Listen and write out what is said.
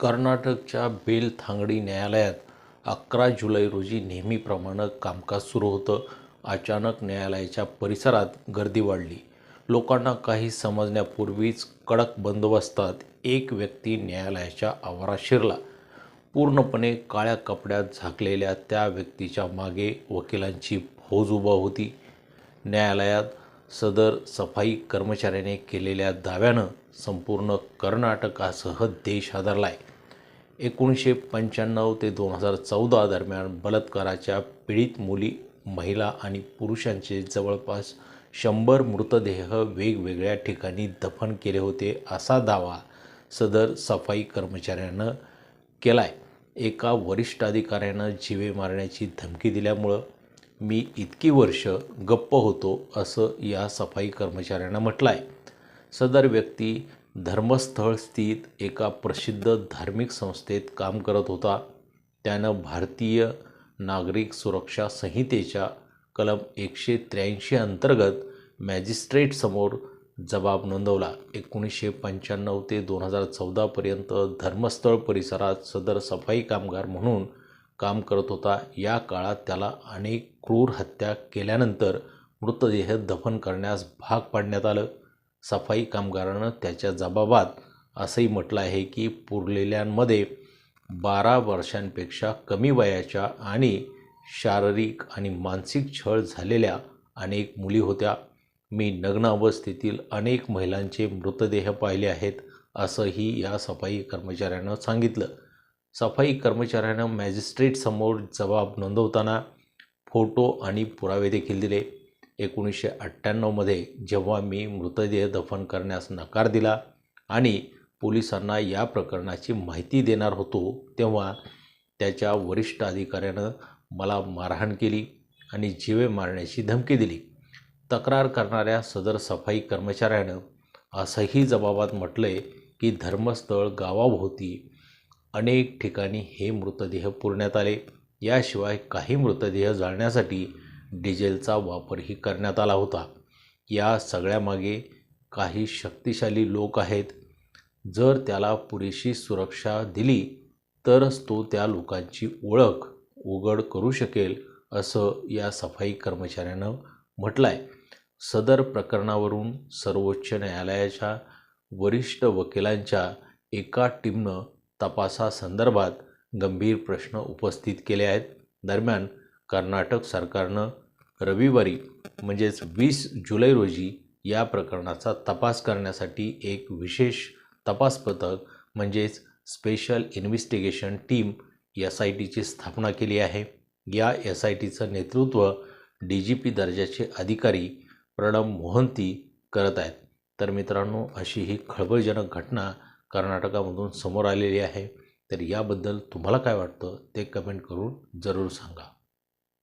कर्नाटकच्या बेलथांगडी न्यायालयात अकरा जुलै रोजी नेहमीप्रमाणे कामकाज सुरू होतं. अचानक न्यायालयाच्या परिसरात गर्दी वाढली. लोकांना काही समजण्यापूर्वीच कडक बंदोबस्तात एक व्यक्ती न्यायालयाच्या आवारात शिरला. पूर्णपणे काळ्या कपड्यात झाकलेल्या त्या व्यक्तीच्या मागे वकिलांची फौज उभा होती. न्यायालयात सदर सफाई कर्मचाऱ्याने केलेल्या दाव्यानं संपूर्ण कर्नाटकासह देश हादरलाय. एकोणीसशे पंच्याण्णव ते दोन हजार चौदा दरम्यान बलात्काराच्या पीडित मुली महिला आणि पुरुषांचे जवळपास शंभर मृतदेह वेगवेगळ्या ठिकाणी दफन केले होते असा दावा सदर सफाई कर्मचाऱ्यानं केलाय. एका वरिष्ठ अधिकाऱ्यानं जीवे मारण्याची धमकी दिल्यामुळं मी इतकी वर्ष गप्प होतो असं या सफाई कर्मचाऱ्यांना म्हटलं आहे सदर व्यक्ती धर्मस्थळ स्थित एका प्रसिद्ध धार्मिक संस्थेत काम करत होता. त्यानं भारतीय नागरिक सुरक्षा संहितेच्या कलम एकशे त्र्याऐंशी अंतर्गत मॅजिस्ट्रेटसमोर जबाब नोंदवला. एकोणीसशे पंच्याण्णव ते दोन हजार चौदापर्यंत धर्मस्थळ परिसरात सदर सफाई कामगार म्हणून काम करत होता. या काळात त्याला अनेक क्रूर हत्या केल्यानंतर मृतदेह दफन करण्यास भाग पाडण्यात आलं. सफाई कामगारानं त्याच्या जबाबात असंही म्हटलं आहे की पुरलेल्यांमध्ये बारा वर्षांपेक्षा कमी वयाच्या आणि शारीरिक आणि मानसिक छळ झालेल्या अनेक मुली होत्या. मी नग्न अवस्थेतील अनेक महिलांचे मृतदेह पाहिले आहेत असंही या सफाई कर्मचाऱ्यानं सांगितलं. सफाई कर्मचाऱ्यानं मॅजिस्ट्रेटसमोर जबाब नोंदवताना फोटो आणि पुरावे देखील दिले. एकोणीसशे अठ्ठ्याण्णवमध्ये जेव्हा मी मृतदेह दफन करण्यास नकार दिला आणि पोलिसांना या प्रकरणाची माहिती देणार होतो तेव्हा त्याच्या वरिष्ठ अधिकाऱ्यानं मला मारहाण केली आणि जीवे मारण्याची धमकी दिली. तक्रार करणाऱ्या सदर सफाई कर्मचाऱ्यानं असंही जबाबात म्हटलंय की धर्मस्थळ गावाभोवती अनेक ठिकाणी हे मृतदेह पुरण्यात आले. याशिवाय काही मृतदेह जाळण्यासाठी डिझेलचा वापरही करण्यात आला होता. या सगळ्यामागे काही शक्तिशाली लोक आहेत. जर त्याला पुरेशी सुरक्षा दिली तरच तो त्या लोकांची ओळख उघड करू शकेल असं या सफाई कर्मचाऱ्यानं म्हटलं आहे सदर प्रकरणावरून सर्वोच्च न्यायालयाच्या वरिष्ठ वकिलांच्या एका टीमनं तपासासंदर्भात गंभीर प्रश्न उपस्थित केले आहेत. दरम्यान कर्नाटक सरकारनं रविवारी म्हणजेच वीस जुलै रोजी या प्रकरणाचा तपास करण्यासाठी एक विशेष तपास पथक म्हणजेच special investigation team S I टीची स्थापना केली आहे. या एस आय टीचं नेतृत्व डी जी पी दर्जाचे अधिकारी प्रणब मोहंती करत आहेत. तर मित्रांनो अशी ही खळबळजनक घटना कर्नाटकामधून समोर आलेली आहे. तर याबद्दल तुम्हाला काय वाटतं ते कमेंट करून जरूर सांगा.